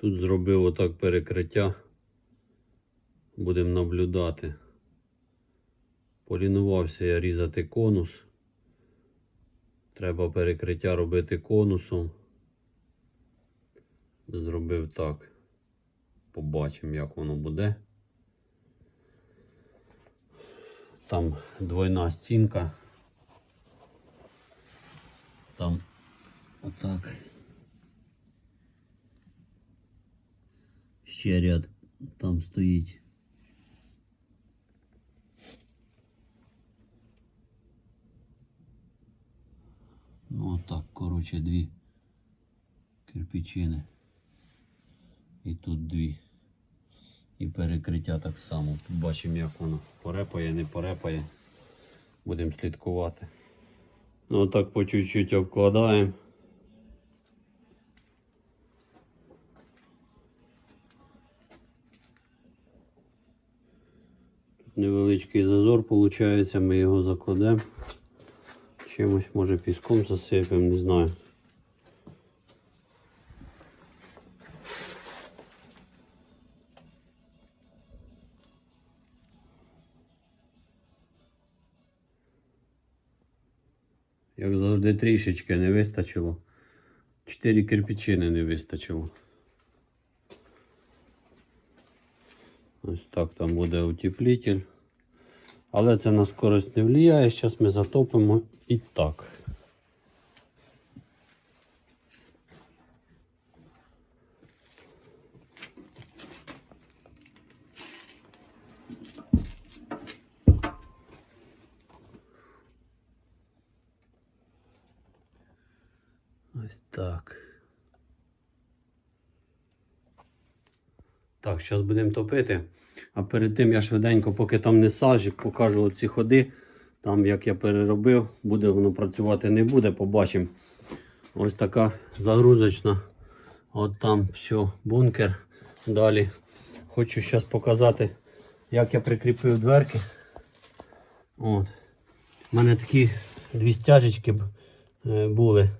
Тут зробив отак перекриття. Будемо наблюдати. Полінувався я різати конус. Треба перекриття робити конусом. Зробив так. Побачимо, як воно буде. Там двойна стінка. Там отак. Ще ряд там стоїть. Ну отак, коротше, дві кирпичини. І тут дві. І перекриття так само. Побачимо, як воно порепає, не порепає. Будемо слідкувати. Ну отак по чуть-чуть обкладаємо. Невеличкий зазор виходить, ми його закладемо. Чимось може піском засипемо, не знаю. Як завжди трішечки не вистачило. Чотири кирпичини не вистачило. Ось так там буде утеплитель. Але це на скорость не впливає. Зараз ми затопимо і так. Ось так. Так, зараз будемо топити. А перед тим я швиденько, поки там не сажі, покажу оці ходи. Там, як я переробив, буде воно працювати не буде, побачимо. Ось така загрузочна. От там все, бункер. Далі хочу зараз показати, як я прикріпив дверки. От. У мене такі дві стяжечки е, були.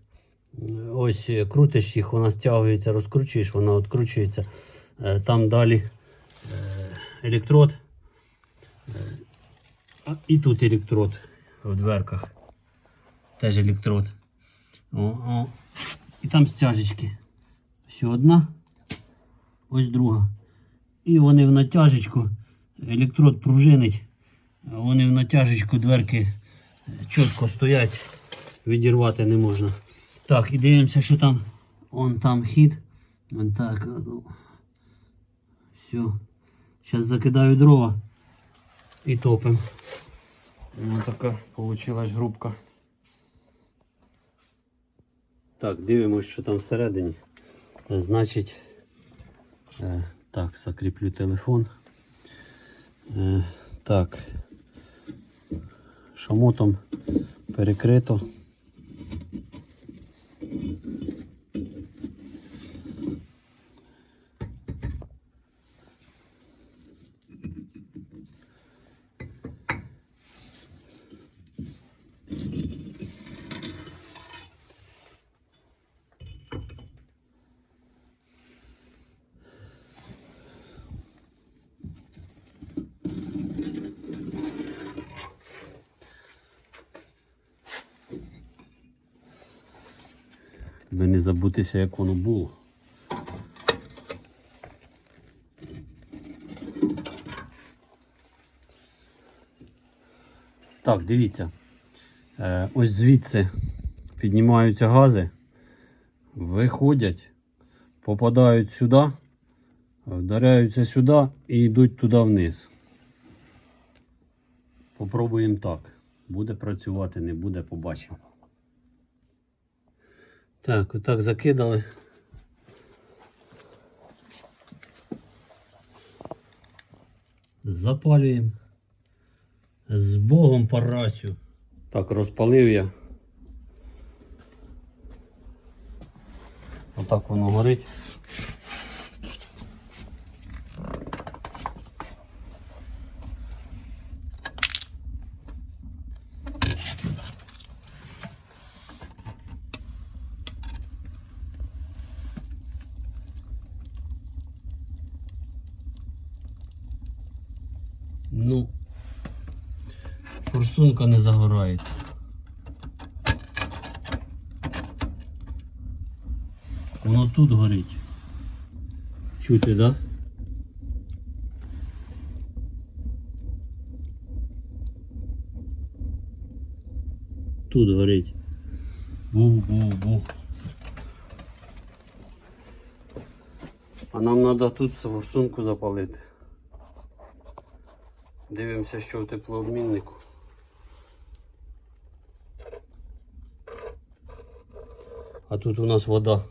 Ось е, крутиш їх, вона стягується, розкручуєш, вона відкручується. Е, Там далі е, електрод. Е, І тут електрод в дверках. Теж електрод. О, о. І там стяжечки. Ось одна, ось друга. І вони в натяжечку, електрод пружинить, вони в натяжечку дверки чітко стоять, відірвати не можна. Так, і дивимося, що там. Он там хід. Вон так. Все. Зараз закидаю дрова і топим. Ось така получилась грубка. Так, дивимось, що там всередині. Значить, е, так, закріплю телефон. Е, так. Шамотом перекрито. Ви не забудьтеся, як воно було. Так, дивіться. Е, ось звідси піднімаються гази, виходять, попадають сюди, вдаряються сюди і йдуть туди вниз. Попробуємо так. Буде працювати, не буде, побачимо. Так, отак закидали. Запалюємо. З Богом парасю. Так, розпалив я. Отак воно горить. Ну, форсунка не загорається. Воно тут горить. Чути, да? Тут горить. Бух-бух-бух. А нам треба тут форсунку запалити. Дивимося, що в теплообміннику. А тут у нас вода.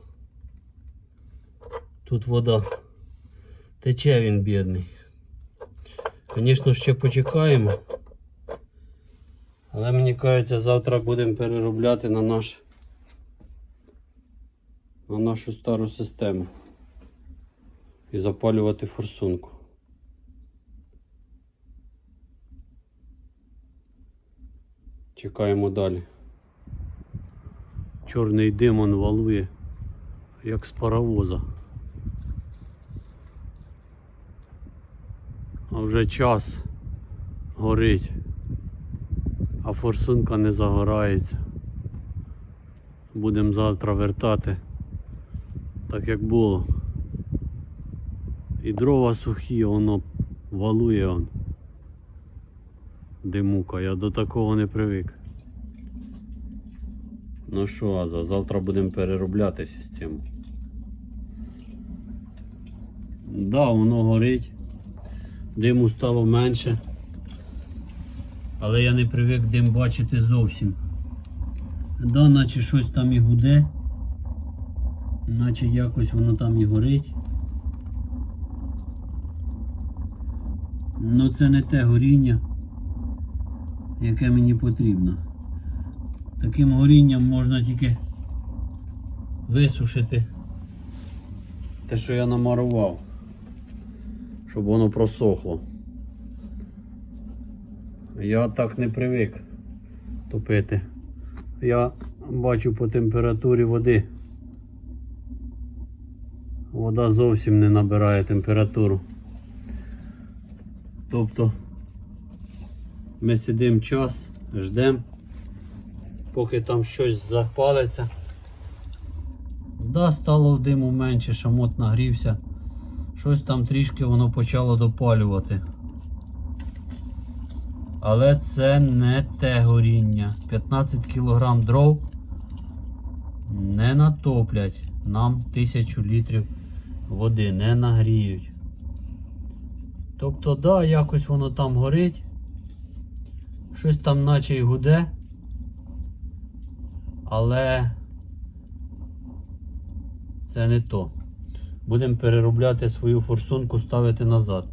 Тут вода. Тече він бідний. Звісно, ще почекаємо. Але мені кажеться, завтра будемо переробляти на наш на нашу стару систему. І запалювати форсунку. Чекаємо далі. Чорний димон валує, як з паровоза. А вже час горить, а форсунка не загорається. Будемо завтра вертати так як було. І дрова сухі, воно валує он. Димука, я до такого не привик. Ну що, Аза, завтра будемо переробляти систему. Да, воно горить. Диму стало менше. Але я не привик дим бачити зовсім. Да, наче щось там і гуде. Наче якось воно там і горить. Ну це не те горіння, яке мені потрібно. Таким горінням можна тільки висушити те, що я намарував, щоб воно просохло. Я так не привик топити. Я бачу по температурі води. Вода зовсім не набирає температуру. Тобто ми сидимо час, ждемо, поки там щось запалиться. Да, стало диму менше, шамот нагрівся. Щось там трішки воно почало допалювати. Але це не те горіння. 15 кг дров не натоплять нам тисячу літрів води, не нагріють. Тобто, да, якось воно там горить. Щось там наче й гуде. Але це не то. Будемо переробляти свою форсунку, ставити назад.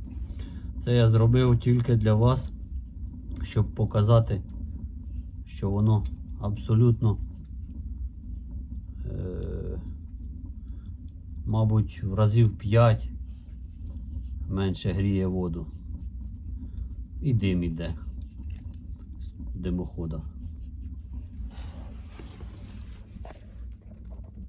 Це я зробив тільки для вас, щоб показати, що воно абсолютно, е, мабуть, в разів 5 менше гріє воду. І дим іде з димохода.